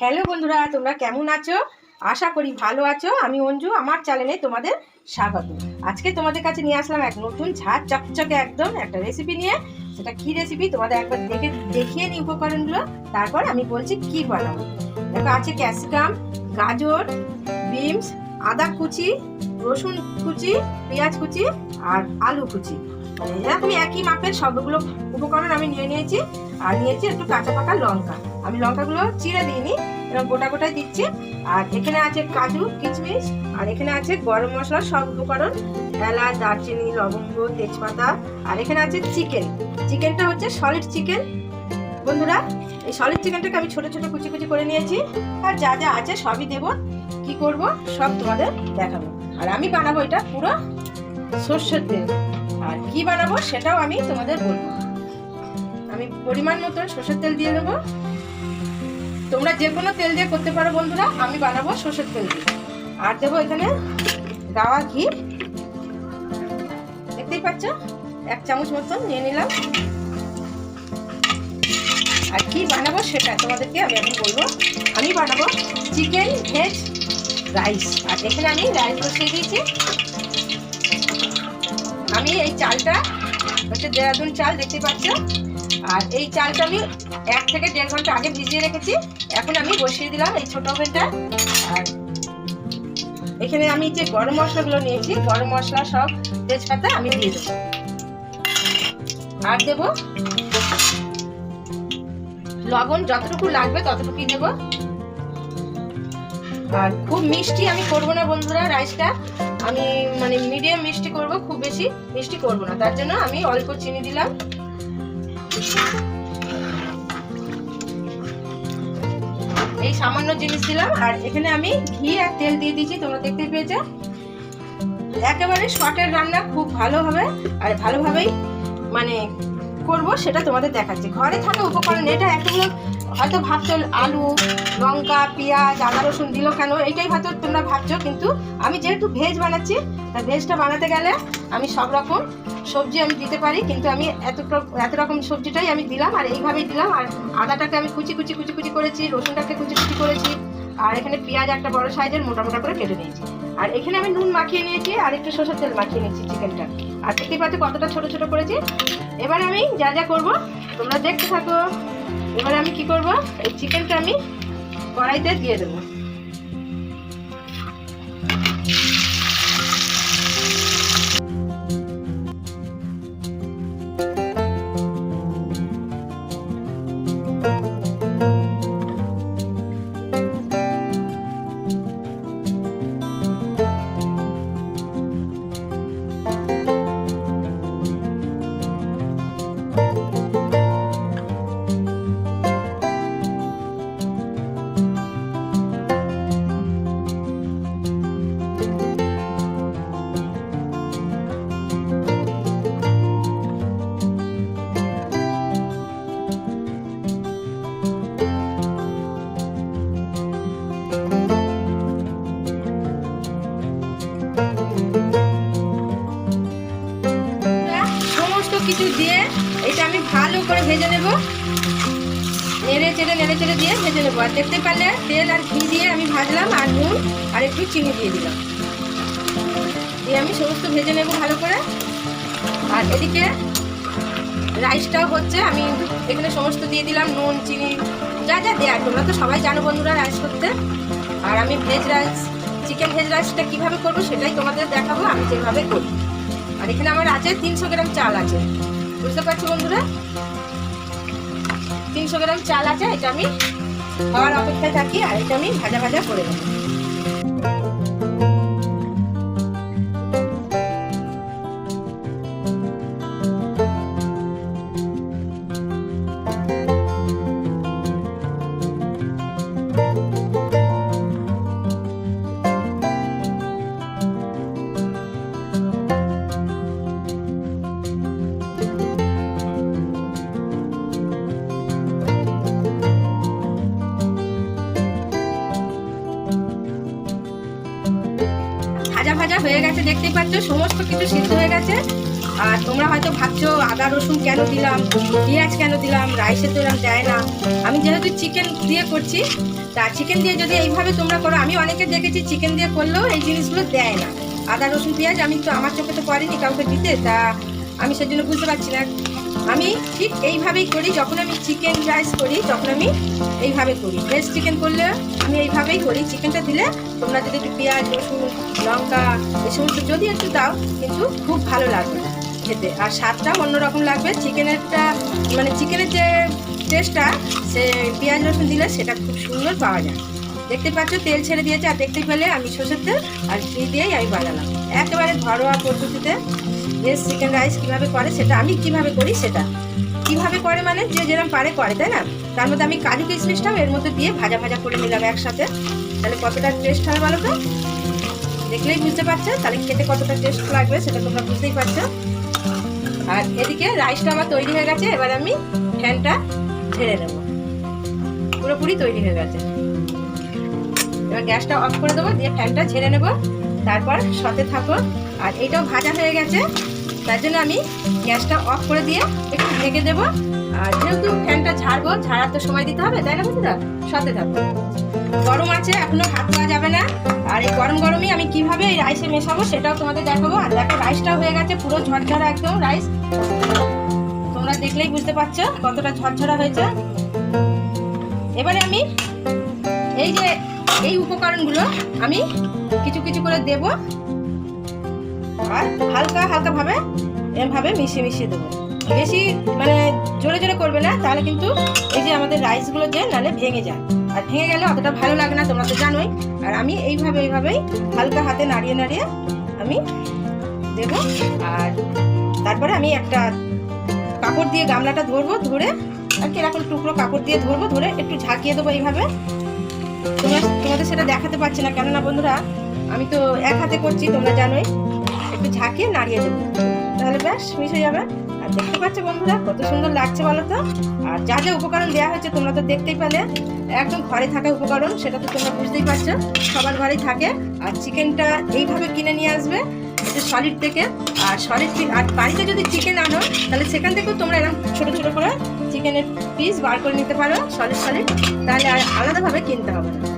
Hello বন্ধুরা, তোমরা কেমন আছো? আশা করি ভালো আছো। আমি অঞ্জু, আমার চ্যানেলে তোমাদের স্বাগত। আজকে তোমাদের কাছে নিয়ে আসলাম এক নতুন ঝাঁজ চকচকে একদম একটা রেসিপি নিয়ে। সেটা কি রেসিপি তোমাদের একবার দেখে, দেখিয়ে নিই উপকরণগুলো। তারপর আমি বলছি কি বানাবো। দেখো, আছে ক্যাপসিকাম, গাজর, বিনস, আদা কুচি, রসুন কুচি, পেঁয়াজ কুচি আর আলু কুচি। মানে এরকমই একই মাপের সবগুলো উপকরণ আমি নিয়ে নিয়েছি। আর নিয়েছি একটু কাঁচা পাকা লঙ্কা। আমি লঙ্কাগুলো চিড়ে দিইনি এরকম গোটা গোটাই দিচ্ছি। আর এখানে আছে কাজু কিচমিচ আর এখানে আছে গরম মশলা, সব উপকরণ। এলাচ, দারচিনি, লবঙ্গ, তেজপাতা, আর এখানে আছে চিকেন। চিকেনটা হচ্ছে সলিড চিকেন বন্ধুরা, এই সলিড চিকেনটাকে আমি ছোট ছোট কুচি কুচি করে নিয়েছি। আর যা যা আছে সবই দেব। কি করব? সব তোমাদের দেখাবো। আর আমি বানাবো এটা পুরো সর্ষের তেল। আর কি বানাবো সেটাও আমি তোমাদের বলব। আমি পরিমাণ মতন সর্ষের তেল দিয়ে দেবো। তোমরা যে কোনো তেল দিয়ে করতে পারো বন্ধুরা, আমি বানাবো সর্ষের তেল দিয়ে। আর দেবো এখানে গাওয়া ঘি। দেখতেই পাচ্ছ? এক চামচ মতন নিয়ে নিলাম। আর কি বানাবো সেটা তোমাদেরকে আমি এখন বলব। আমি বানাবো চিকেন ভেজ রাইস। আর এখানে আমি রাইস বসিয়ে দিয়েছি। আমি এই চালটা, হচ্ছে দেরাদুন চাল, দেখতে পাচ্ছ? আর এই চালটা আমি এক থেকে দেড় ঘণ্টা আগে ভিজিয়ে রেখেছি। এখন আমি বসিয়ে দিলাম এই ছোট ওভেনটা। আর এখানে আমি যে গরম মশলাগুলো নিয়েছি, গরম মশলা সব তেজপাতা আমি দিয়ে দেবো। আর দেবো লবণ, যতটুকু লাগবে ততটুকুই দেবো। আর খুব মিষ্টি আমি করব না বন্ধুরা রাইসটা। আমি মানে মিডিয়াম মিষ্টি করব, খুব বেশি মিষ্টি করব না। তার জন্য আমি অল্প চিনি দিলাম। এই সামান্য জিনিস দিলাম, আর এখানে আমি ঘি আর তেল দিয়ে দিয়েছি, তোমরা দেখতে পেয়েছ। একেবারে শর্টের রান্না, খুব ভালো হবে, আর ভালোভাবেই মানে করব, সেটা তোমাদের দেখাচ্ছি। ঘরে থাকা উপকরণ, এটা এতগুলো হয়তো ভাবছ আলু, লঙ্কা, পেঁয়াজ, আদা, রসুন দিল কেন? এইটাই হয়তো তোমরা ভাবছ, কিন্তু আমি যেহেতু ভেজ বানাচ্ছি, তা ভেজটা বানাতে গেলে আমি সব রকম সবজি আমি দিতে পারি, কিন্তু আমি এত এত রকম সবজিটাই আমি দিলাম, আর এইভাবেই দিলাম, আর আদাটাকে আমি কুচি কুচি কুচি কুচি করেছি, রসুনটাকে কুচি কুচি করেছি, আর এখানে পেঁয়াজ একটা বড় সাইজের মোটা মোটা করে কেটে নিয়েছি। আর এখানে আমি নুন মাখিয়ে নিয়েছি, আর একটু সরষের তেল মাখিয়ে নিয়েছি চিকেনটা। আর দেখতেই পাচ্ছ কতটা ছোট ছোট করেছি। এবার আমি যা যা করব, তোমরা দেখতে থাকো। এবারে আমি কি করব? এই চিকেনটা আমি কড়াইতে দিয়ে দেবো। কিছু দিয়ে এটা আমি ভালো করে ভেজে নেব। নেড়ে চেড়ে নেড়ে চেড়ে দিয়ে ভেজে নেব। আর দেখতে পারলে তেল আর ঘি দিয়ে আমি ভাজলাম আর নুন আর একটু চিনি দিয়ে দিলাম। দিয়ে আমি সমস্ত ভেজে নেব ভালো করে। আর এদিকে রাইসটাও হচ্ছে, আমি এখানে সমস্ত দিয়ে দিলাম নুন, চিনি, যা যা দেয়া তোমরা তো সবাই জানো বন্ধুরা রাইস করতে। আর আমি ভেজ রাইস, চিকেন ভেজ রাইসটা কীভাবে করব সেটাই তোমাদের দেখাবো, আমি যেভাবে করি। আর এখানে আমার আছে তিনশো গ্রাম চাল আছে। বুঝতে পারছ বন্ধুরা? তিনশো গ্রাম চাল আছে, এটা আমি খাওয়ার অপেক্ষায় থাকি আর এটা আমি ভাজা ভাজা করে নেব। দেখতেই পাচ্ছ, সমস্ত কিছু সিদ্ধ হয়ে গেছে। আর তোমরা হয়তো ভাবছ, আদা, রসুন কেন দিলাম? পেঁয়াজ কেন দিলাম? রাইসে তো এরকম দেয় না। আমি যেহেতু চিকেন দিয়ে করছি, তা চিকেন দিয়ে যদি এইভাবে তোমরা করো, আমি অনেকে দেখেছি চিকেন দিয়ে করলেও এই জিনিসগুলো দেয় না। আদা, রসুন, পেঁয়াজ আমি তো আমার চোখে তো পড়েনি কাউকে দিতে, তা আমি সেজন্য বুঝতে পারছি না। আমি ঠিক এইভাবেই করি, যখন আমি চিকেন রাইস করি, তখন আমি এইভাবে করি। ভেজ চিকেন করলে আমি এইভাবেই করি। চিকেনটা দিলে তোমরা যদি একটু পেঁয়াজ, রসুন, লঙ্কা, এই সমস্ত যদি একটু দাও, কিন্তু খুব ভালো লাগবে খেতে। আর স্বাদটাও অন্যরকম লাগবে। চিকেনেরটা মানে চিকেনের যে টেস্টটা সে পেঁয়াজ, রসুন দিলে সেটা খুব সুন্দর পাওয়া যায়। দেখতে পাচ্ছ, তেল ছেড়ে দিয়েছে, আর দেখতে পেলে আমি সর্ষের তেল আর ঘি দিয়েই আমি বানালাম। একেবারে ঘরোয়া পদ্ধতিতে ভেজ চিকেন রাইস কীভাবে করে সেটা, আমি কীভাবে করি সেটা। কীভাবে করে মানে যে যেরকম পারে করে, তাই না? তার মধ্যে আমি কাজু কিশমিশটাও এর মধ্যে দিয়ে ভাজা ভাজা করে নিলাম একসাথে। তাহলে কতটা টেস্ট হবে বলো তো? দেখলেই বুঝতে পারছ, তাহলে খেতে কতটা টেস্ট লাগবে সেটা তোমরা বুঝতেই পারছ। আর এদিকে রাইসটা আমার তৈরি হয়ে গেছে, এবার আমি ফ্যানটা ঝেড়ে নেব। পুরোপুরি তৈরি হয়ে গেছে। এবার গ্যাসটা অফ করে দেবো, দিয়ে ফ্যানটা ঝেড়ে নেব। তারপর সতে থাকো। আর এইটাও ভাজা হয়ে গেছে। তার জন্য আমি গ্যাসটা অফ করে দিয়ে একটু ঢেকে দেবো। আর যেহেতু ফ্যানটা ঝাড়বো ছাড়ার তো সময় দিতে হবে, তাই না বন্ধুরা? সতে থাকো। গরম আছে, এখনও হাত দেওয়া যাবে না। আর এই গরম গরমই আমি কীভাবে এই রাইসে মেশাবো সেটাও তোমাদের দেখাবো। আর দেখো, রাইসটাও হয়ে গেছে পুরো ঝরঝরা একদম রাইস। তোমরা দেখলেই বুঝতে পারছ কতটা ঝরঝরা হয়েছে। এবারে আমি এই যে, এই উপকরণগুলো আমি কিছু কিছু করে দেব। আর হালকা হালকা ভাবে, এভাবে মিশিয়ে মিশিয়ে দেবো। বেশি মানে জোরে জোরে করবে না, তাহলে কিন্তু এই যে আমাদের রাইসগুলো যে, নালে ভেঙে যায়। আর ভেঙে গেলে অতটা ভালো লাগে না, তোমরা তো জানোই। আর আমি এইভাবে, এইভাবেই হালকা হাতে নাড়িয়ে নাড়িয়ে আমি দেব। আর তারপরে আমি একটা কাপড় দিয়ে গামলাটা ধরবো, ধরে আর কীরকম টুকরো কাপড় দিয়ে ধরবো, ধরে একটু ঝাঁকিয়ে দেবো এইভাবে। তোমরা তোমাদের সেটা দেখাতে পারছি না। কেননা বন্ধুরা, আমি তো এক হাতে করছি, তোমরা জানোই। একটু ঝাঁকিয়ে নাড়িয়ে দেবো। তাহলে ব্যাস মিশে যাবে। আর দেখতে পাচ্ছ বন্ধুরা, কত সুন্দর লাগছে বলো তো? আর যা যা উপকরণ দেওয়া হয়েছে, তোমরা তো দেখতেই পেলে। একদম ঘরে থাকা উপকরণ, সেটা তো তোমরা বুঝতেই পারছ। সবার ঘরেই থাকে। আর চিকেনটা এইভাবে কিনে নিয়ে আসবে একটু সলিড থেকে। আর সলিড আর বাড়িতে যদি চিকেন আনো, তাহলে সেখান থেকেও তোমরা এরকম ছোটো ছোটো করে চিকেনের পিস বার করে নিতে পারো, সলিড সলিড। তাহলে আর আলাদাভাবে কিনতে হবে না।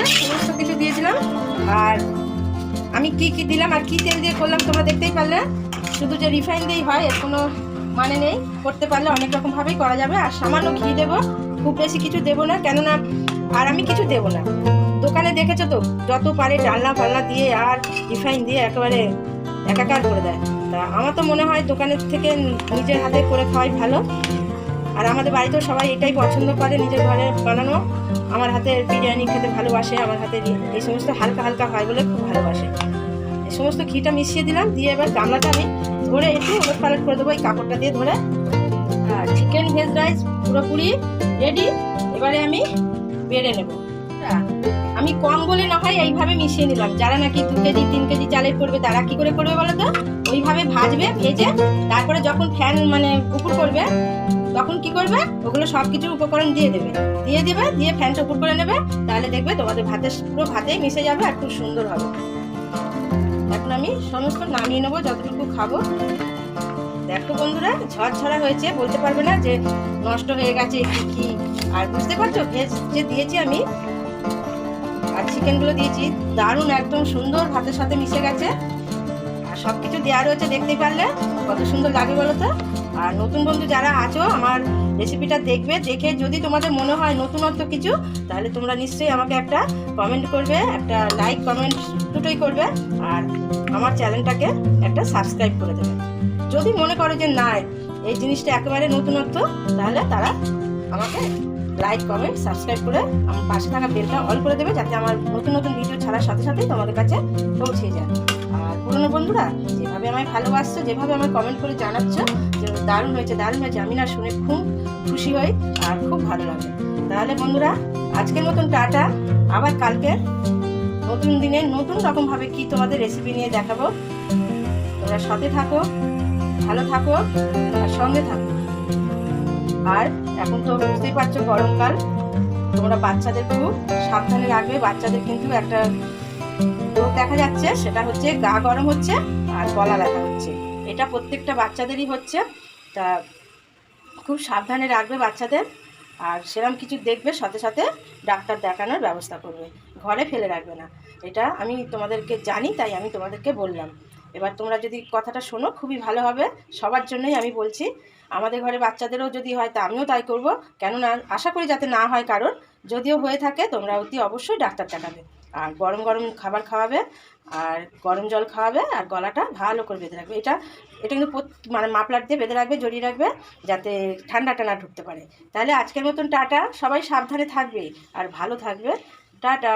বন্ধুরা সমস্ত কিছু দিয়েছিলাম। আর আমি কি কি দিলাম আর কি তেল দিয়ে করলাম তোমরা দেখতেই পারলে। শুধু যে রিফাইন দিয়েই হয়, এর কোনো মানে নেই। করতে পারলে অনেক রকমভাবেই করা যাবে। আর সামান্য ঘি দেবো, খুব বেশি কিছু দেবো না, কেননা আর আমি কিছু দেবো না। দোকানে দেখেছ তো, যত পারে ডালনা ফালনা দিয়ে আর রিফাইন দিয়ে একেবারে একাকার করে দেয়। তা আমার তো মনে হয় দোকানের থেকে নিজের হাতে করে খাওয়াই ভালো। আর আমাদের বাড়িতেও সবাই এটাই পছন্দ করে, নিজের ঘরে বানানো। আমার হাতে বিরিয়ানি খেতে ভালোবাসে, আমার হাতে এই সমস্ত হালকা হালকা হয় বলে খুব ভালোবাসে। এই সমস্ত ঘিটা মিশিয়ে দিলাম, দিয়ে এবার গামলাটা আমি ধরে একটু ওলট পালট করে দেবো, এই কাপড়টা দিয়ে ধরে। আর চিকেন ভেজ রাইস পুরোপুরি রেডি এবারে আমি বেড়ে নেব। আমি কম বলে না হয় এইভাবে মিশিয়ে নিলাম। যারা নাকি দু কেজি, তিন কেজি চালের করবে, তারা কি করে করবে বলো তো ওইভাবে ভাজবে, ভেজে, তারপরে যখন ফ্যান মানে উপর করবে, তখন কি করবে? ওগুলো সব কিছু উপকরণ দিয়ে দেবে। দিয়ে দেবে, দিয়ে ফ্যানটা উপর করে নেবে, তাহলে দেখবে তোমাদের ভাতে, পুরো ভাতেই মিশে যাবে আর খুব সুন্দর হবে। এখন আমি সমস্ত নামিয়ে নেব, যতটুকু খাব। দেখো বন্ধুরা, ঝরঝরা হয়েছে, বলতে পারবে না যে নষ্ট হয়ে গেছে কি কি। আর বুঝতে পারছ? ভেজ যে দিয়েছি আমি আর চিকেনগুলো দিয়েছি। দারুণ, একদম সুন্দর, ভাতের সাথে মিশে গেছে। আর সব কিছু দেওয়া রয়েছে দেখতে পারলে। কত সুন্দর লাগে বলো তো? আর নতুন বন্ধু যারা আছো, আমার রেসিপিটা দেখবে, দেখে যদি তোমাদের মনে হয় নতুনত্ব কিছু, তাহলে তোমরা নিশ্চয়ই আমাকে একটা কমেন্ট করবে, একটা লাইক কমেন্ট দুটোই করবে। আর আমার চ্যানেলটাকে একটা সাবস্ক্রাইব করে দেবে। যদি মনে করো যে না এই জিনিসটা একেবারে নতুনত্ব, তাহলে তারা আমাকে লাইক কমেন্ট সাবস্ক্রাইব করে আমার পাশে থাকা বেলটা অল করে দেবে যাতে আমার নতুন নতুন ভিডিও ছাড়ার সাথে সাথে তোমাদের কাছে পৌঁছে যায়। আর পুরনো বন্ধুরা, যেভাবে আমায় ভালোবাসছো, যেভাবে আমায় কমেন্ট করে জানাচ্ছ, যে দারুণ হয়েছে দারুণ হয়েছে, আমি না শুনে খুব খুশি হই আর খুব ভালো লাগে। তাহলে বন্ধুরা, আজকের মতন টাটা, আবার কালকে নতুন দিনে নতুন রকমভাবে কি তোমাদের রেসিপি নিয়ে দেখাবো। তোমরা সাথে থাকো, ভালো থাকো, আর সঙ্গে থাকো। আর এখন তো বুঝতেই পারছ গরমকাল। তোমরা বাচ্চাদের খুব সাবধানে রাখবে। বাচ্চাদের কিন্তু একটা রোগ দেখা যাচ্ছে, সেটা হচ্ছে গা গরম হচ্ছে আর গলা ব্যথা হচ্ছে। এটা প্রত্যেকটা বাচ্চাদেরই হচ্ছে। তা খুব সাবধানে রাখবে বাচ্চাদের আর সেরকম কিছু দেখবে, সাথে সাথে ডাক্তার দেখানোর ব্যবস্থা করবে। ঘরে ফেলে রাখবে না। এটা আমি তোমাদেরকে জানি, তাই আমি তোমাদেরকে বললাম। এবার তোমরা যদি কথাটা শোনো, খুবই ভালো হবে। সবার জন্যই আমি বলছি, আমাদের ঘরে বাচ্চাদেরও যদি হয় তা আমিও তাই করব। কেননা, আশা করি যাতে না হয় কারোর, যদিও হয়ে থাকে, তোমরা অতি অবশ্যই ডাক্তার দেখাবে। আর গরম গরম খাবার খাওয়াবে, আর গরম জল খাওয়াবে, আর গলাটা ভালো করে বেঁধে রাখবে। এটা এটা কিন্তু মানে মাপলার দিয়ে বেঁধে রাখবে, জড়িয়ে রাখবে, যাতে ঠান্ডাটা না ঢুকতে পারে। তাহলে আজকের মতন টাটা, সবাই সাবধানে থাকবে, আর ভালো থাকবে। টাটা।